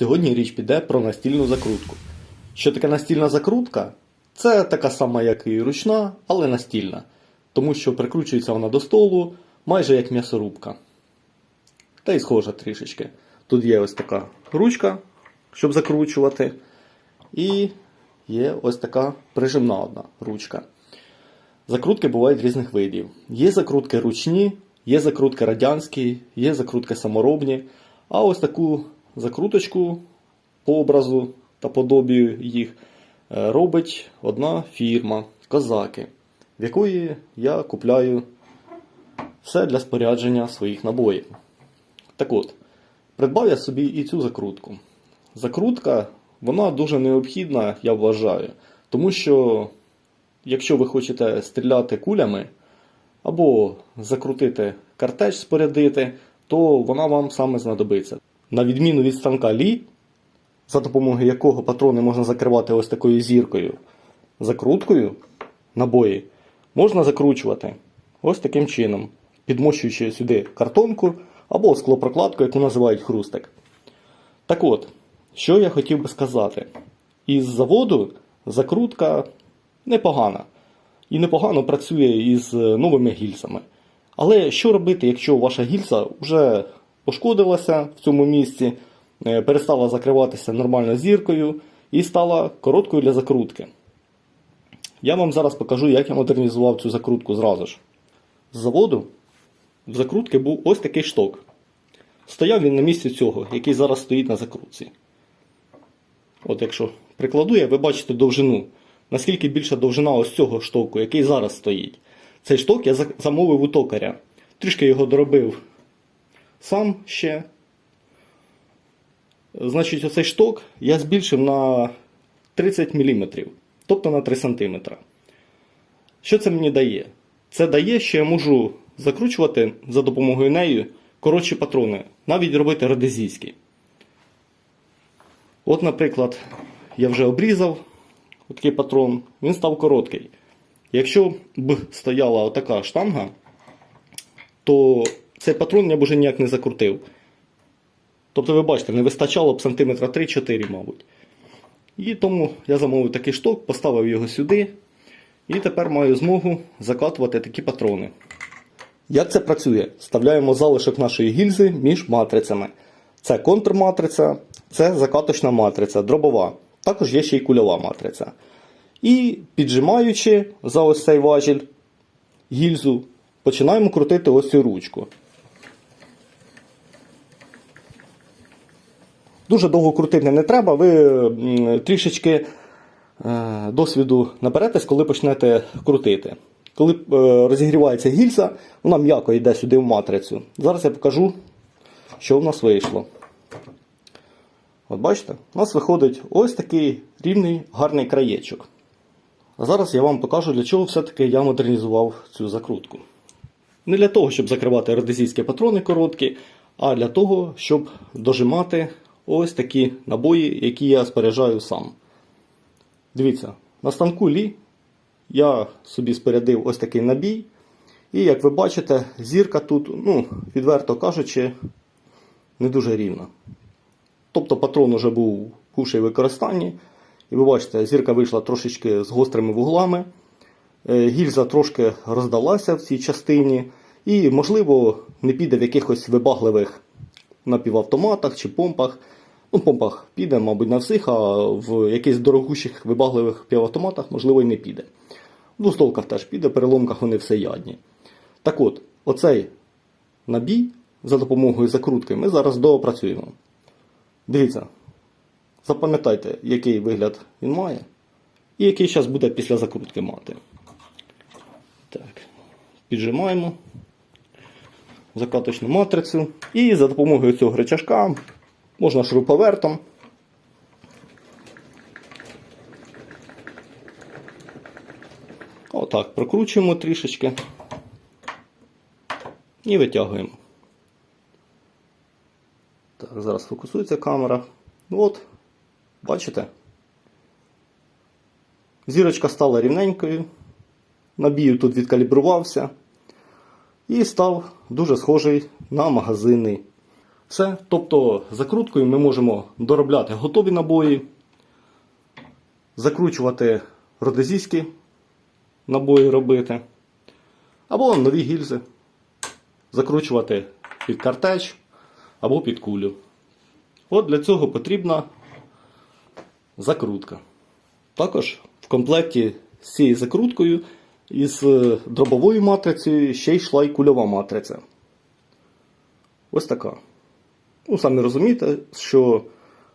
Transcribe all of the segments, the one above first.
Сьогодні річ піде про настільну закрутку. Що таке настільна закрутка? Це така сама, як і ручна, але настільна. Тому що прикручується вона до столу майже як м'ясорубка. Та й схожа трішечки. Тут є ось така ручка, щоб закручувати. І є ось така прижимна одна ручка. Закрутки бувають різних видів. Є закрутки ручні, є закрутки радянські, є закрутки саморобні. А ось таку закруточку по образу та подобію їх е, робить одна фірма Козаки, в якої я купляю все для спорядження своїх набоїв. Так от, придбав я собі і цю закрутку. Закрутка, вона дуже необхідна, я вважаю, тому що якщо ви хочете стріляти кулями або закрутити картеч, спорядити, то вона вам саме знадобиться. На відміну від станка Лі, за допомогою якого патрони можна закривати ось такою зіркою, закруткою набої можна закручувати ось таким чином, підмощуючи сюди картонку або склопрокладку, яку називають хрустик. Так от, що я хотів би сказати. Із заводу закрутка непогана. І непогано працює із е, новими гільзами. Але що робити, якщо ваша гільза вже пошкодилася в цьому місці, е, перестала закриватися нормально зіркою і стала короткою для закрутки? Я вам зараз покажу, як я модернізував цю закрутку зразу ж. З заводу в закрутки був ось такий шток. Стояв він на місці цього, який зараз стоїть на закрутці. От якщо прикладу я, ви бачите довжину. Наскільки більша довжина ось цього штоку, який зараз стоїть. Цей шток я замовив у токаря. Трішки його доробив сам ще. Значить, оцей шток я збільшив на 30 мм, тобто на 3 см. Що це мені дає? Це дає, що я можу закручувати за допомогою неї коротші патрони, навіть робити радезійські. От, наприклад, я вже обрізав такий патрон, він став короткий. Якщо б стояла отака штанга, то цей патрон я б уже ніяк не закрутив. Тобто, ви бачите, не вистачало б сантиметра 3-4, мабуть. І тому я замовив такий шток, поставив його сюди. І тепер маю змогу закатувати такі патрони. Як це працює? Вставляємо залишок нашої гільзи між матрицями. Це контрматриця, це закаточна матриця, дробова. Також є ще й кульова матриця. І піджимаючи за ось цей важіль гільзу, починаємо крутити ось цю ручку. Дуже довго крутити не треба, ви трішечки е, досвіду наберетесь, коли почнете крутити. Коли е, розігрівається гільза, вона м'яко йде сюди в матрицю. Зараз я покажу, що в нас вийшло. От бачите, у нас виходить ось такий рівний гарний краєчок. А зараз я вам покажу, для чого все-таки я модернізував цю закрутку. Не для того, щоб закривати радезійські патрони короткі, а для того, щоб дожимати ось такі набої, які я споряджаю сам. Дивіться, на станку Лі я собі спорядив ось такий набій. І як ви бачите, зірка тут, ну, відверто кажучи, не дуже рівна. Тобто патрон уже був бувший в використанні. І ви бачите, зірка вийшла трошечки з гострими вуглами. Е, Гільза трошки роздалася в цій частині. І, можливо, не піде в якихось вибагливих напівавтоматах чи помпах. Ну, помпах піде, мабуть, на всіх, а в якихось дорогущих вибагливих півавтоматах, можливо, і не піде. В двостолках теж піде, в переломках вони всеядні. Так от, оцей набій за допомогою закрутки ми зараз доопрацюємо. Дивіться, запам'ятайте, який вигляд він має, і який зараз буде після закрутки мати. Так, піджимаємо закаточну матрицю. І за допомогою цього рычажка можна шуруповертом. Отак, прокручуємо трішечки і витягуємо. Так, зараз фокусується камера. Ну От, бачите? Зірочка стала рівненькою. Набій тут відкалібрувався і став дуже схожий на магазинний. Все. Тобто закруткою ми можемо доробляти готові набої, закручувати родезійські набої робити, або нові гільзи, закручувати під картеч або під кулю. От для цього потрібна закрутка. Також в комплекті з цією закруткою із е, дробовою матрицею ще йшла й кульова матриця. Ось така. Ну, самі розумієте, що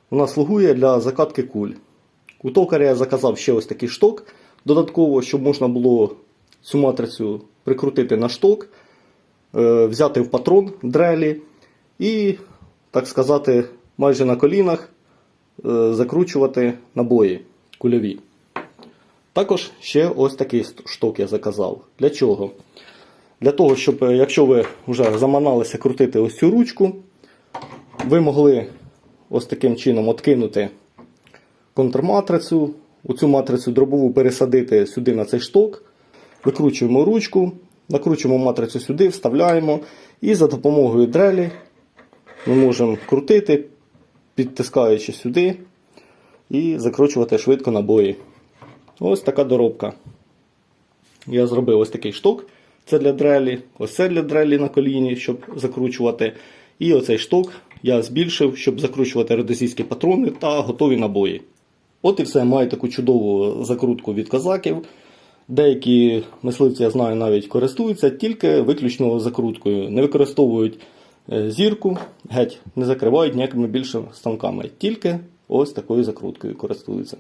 вона слугує для закатки куль. У токаря я заказав ще ось такий шток додатково, щоб можна було цю матрицю прикрутити на шток, е, взяти в патрон дрелі і, так сказати, майже на колінах е, закручувати набої кульові. Також ще ось такий шток я заказав. Для чого? Для того, щоб е, якщо ви вже заманалися крутити ось цю ручку, ви могли ось таким чином откинути контрматрицю, у цю матрицю дробову пересадити сюди на цей шток, викручуємо ручку, накручуємо матрицю сюди, вставляємо і за допомогою дрелі ми можемо крутити, підтискаючи сюди і закручувати швидко набої. Ось така доробка. Я зробив ось такий шток. Це для дрелі, ось це для дрелі на коліні, щоб закручувати. І оцей шток я збільшив, щоб закручувати радозійські патрони та готові набої. От і все, маю таку чудову закрутку від козаків. Деякі мисливці, я знаю, навіть користуються тільки виключно закруткою. Не використовують е, зірку, геть не закривають ніякими більше станками. Тільки ось такою закруткою користуються.